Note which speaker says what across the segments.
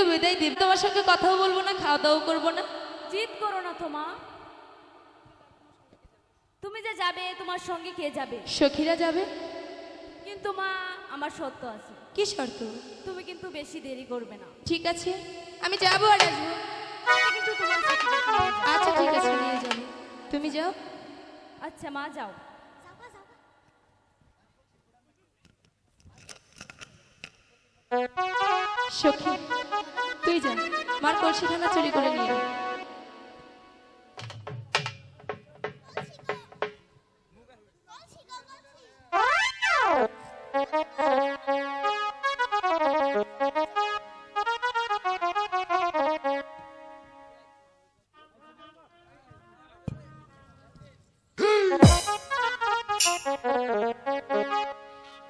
Speaker 1: যেহেতু বিদায় দিব তোমার সঙ্গে কথাও বলব না খাওয়া দাওয়া করব না।
Speaker 2: জিদ করো না তো মা। তুমি যে যাবে তোমার সঙ্গে কে যাবে?
Speaker 1: সখীরা যাবে।
Speaker 2: কিন্তু মা আমার সত্য আছে।
Speaker 1: কি শর্ত?
Speaker 2: তুমি কিন্তু বেশি দেরি করবে না।
Speaker 1: ঠিক আছে আমি যাব আর আসব
Speaker 2: কিন্তু তোমার।
Speaker 1: আচ্ছা ঠিক আছে নিয়ে যাব। তুমি যাও।
Speaker 2: আচ্ছা মা যাও।
Speaker 1: সখী, তুই যা। মার কলসি খানা চুরি করে নিয়ে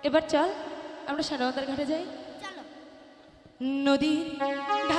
Speaker 1: এবার চল, আমরা সারদার ঘাটে যাই। নদীর